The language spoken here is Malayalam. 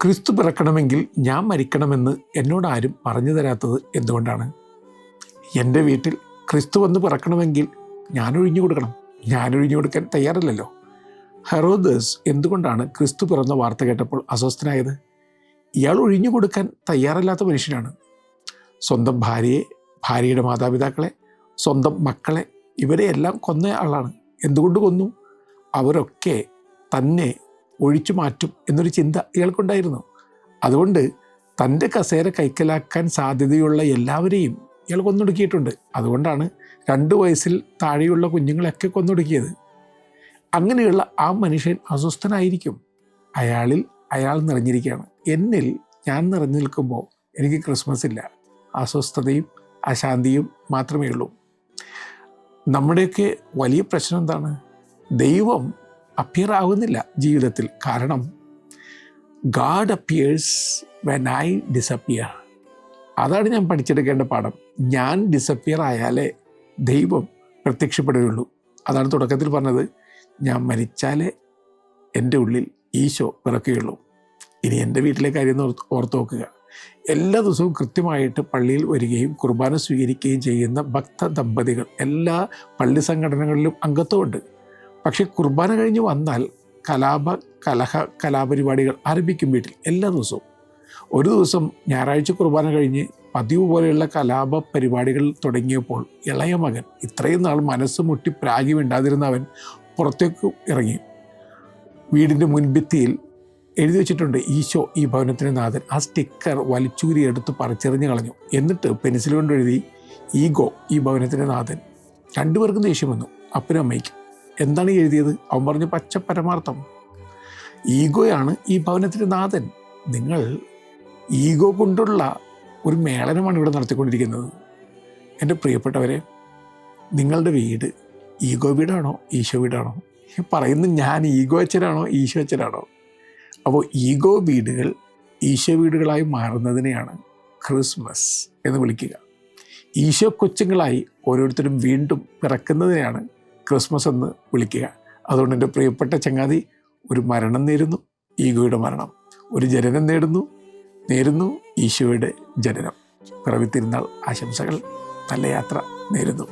ക്രിസ്തു പിറക്കണമെങ്കിൽ ഞാൻ മരിക്കണമെന്ന് എന്നോട് ആരും പറഞ്ഞു തരാത്തത് എന്തുകൊണ്ടാണ്? എന്റെ വീട്ടിൽ ക്രിസ്തു വന്ന് പിറക്കണമെങ്കിൽ ഞാൻ ഒഴിഞ്ഞു കൊടുക്കണം. ഞാൻ ഒഴിഞ്ഞു കൊടുക്കാൻ തയ്യാറല്ലല്ലോ. ഹെറോദേഴ്സ് എന്തുകൊണ്ടാണ് ക്രിസ്തു പിറന്ന വാർത്ത കേട്ടപ്പോൾ അസ്വസ്ഥനായത്? ഇയാൾ ഒഴിഞ്ഞു കൊടുക്കാൻ തയ്യാറല്ലാത്ത മനുഷ്യനാണ്. സ്വന്തം ഭാര്യയെ ഭാര്യയുടെ മാതാപിതാക്കളെ സ്വന്തം മക്കളെ ഇവരെയെല്ലാം കൊന്ന ആളാണ്. എന്തുകൊണ്ട് കൊന്നു? അവരൊക്കെ തന്നെ ഒഴിച്ചു മാറ്റും എന്നൊരു ചിന്ത ഇയാൾക്കുണ്ടായിരുന്നു. അതുകൊണ്ട് തന്റെ കസേര കൈക്കലാക്കാൻ സാധ്യതയുള്ള എല്ലാവരെയും ഇയാൾ കൊന്നൊടുക്കിയിട്ടുണ്ട്. അതുകൊണ്ടാണ് രണ്ട് വയസ്സിൽ താഴെയുള്ള കുഞ്ഞുങ്ങളെയൊക്കെ കൊന്നൊടുക്കിയത്. അങ്ങനെയുള്ള ആ മനുഷ്യൻ അസ്വസ്ഥനായിരിക്കും. അയാളിൽ അയാൾ നിറഞ്ഞിരിക്കുകയാണ്. എന്നിൽ ഞാൻ നിറഞ്ഞു നിൽക്കുമ്പോൾ എനിക്ക് ക്രിസ്മസ് ഇല്ല. അസ്വസ്ഥതയും അശാന്തിയും മാത്രമേ ഉള്ളൂ. നമ്മുടെയൊക്കെ വലിയ പ്രശ്നം എന്താണ്? ദൈവം അപ്പിയർ ആവുന്നില്ല ജീവിതത്തിൽ. കാരണം God appears when I disappear അതാണ് ഞാൻ പഠിച്ചെടുക്കേണ്ട പാഠം. ഞാൻ ഡിസപ്പിയർ ആയാലേ ദൈവം പ്രത്യക്ഷപ്പെടുകയുള്ളൂ. അതാണ് തുടക്കത്തിൽ പറഞ്ഞത്. ഞാൻ മരിച്ചാലേ എന്റെ ഉള്ളിൽ ഈശോ പിറക്കുകയുള്ളൂ. ഇനി എന്റെ വീട്ടിലെ കാര്യം ഓർത്ത് നോക്കുക. എല്ലാ ദിവസവും കൃത്യമായിട്ട് പള്ളിയിൽ വരികയും കുർബാന സ്വീകരിക്കുകയും ചെയ്യുന്ന ഭക്ത ദമ്പതികൾ എല്ലാ പള്ളി സംഘടനകളിലും അംഗത്വമുണ്ട്. പക്ഷേ കുർബാന കഴിഞ്ഞ് വന്നാൽ കലാപ കലഹ കലാപരിപാടികൾ ആരംഭിക്കും വീട്ടിൽ എല്ലാ ദിവസവും. ഒരു ദിവസം ഞായറാഴ്ച കുർബാന കഴിഞ്ഞ് പതിവ് പോലെയുള്ള കലാപ പരിപാടികൾ തുടങ്ങിയപ്പോൾ ഇളയ മകൻ ഇത്രയും നാൾ മനസ്സ് മുട്ടി പ്രാഗി മിണ്ടാതിരുന്നവൻ പുറത്തേക്ക് ഇറങ്ങി. വീടിന്റെ മുൻഭിത്തിയിൽ എഴുതി വെച്ചിട്ടുണ്ട് ഈശോ ഈ ഭവനത്തിന് നാഥൻ. ആ സ്റ്റിക്കർ വലിച്ചൂരി എടുത്ത് പറിച്ചെറിഞ്ഞ് കളഞ്ഞു. എന്നിട്ട് പെൻസിൽ കൊണ്ട് എഴുതി ഈഗോ ഈ ഭവനത്തിന് നാഥൻ. രണ്ടുപേർക്കും ദേഷ്യം വന്നു അപ്പനും അമ്മയ്ക്കും. എന്താണ് എഴുതിയത്? അവൻ പറഞ്ഞു പച്ച പരമാർത്ഥം. ഈഗോയാണ് ഈ ഭവനത്തിന് നാഥൻ. നിങ്ങൾ ഈഗോ കൊണ്ടുള്ള ഒരു മേളനമാണ് ഇവിടെ നടത്തിക്കൊണ്ടിരിക്കുന്നത്. എന്റെ പ്രിയപ്പെട്ടവരെ നിങ്ങളുടെ വീട് ഈഗോ വീടാണോ ഈശോ വീടാണോ? പറയുന്ന പറയുന്നത് ഞാൻ ഈഗോ അച്ഛനാണോ ഈശോ അച്ഛനാണോ? അപ്പോൾ ഈഗോ വീടുകൾ ഈശോ വീടുകളായി മാറുന്നതിനെയാണ് ക്രിസ്മസ് എന്ന് വിളിക്കുക. ഈശോ കൊച്ചുങ്ങളായി ഓരോരുത്തരും വീണ്ടും പിറക്കുന്നതിനെയാണ് ക്രിസ്മസ് എന്ന് വിളിക്കുക. അതുകൊണ്ട് എന്റെ പ്രിയപ്പെട്ട ചങ്ങാതി ഒരു മരണം നേരുന്നു ഈഗോയുടെ മരണം. ഒരു ജനനം നേടുന്നു നേരുന്നു ഈശോയുടെ ജനനം. പിറവി ആശംസകൾ നല്ല യാത്ര നേരുന്നു.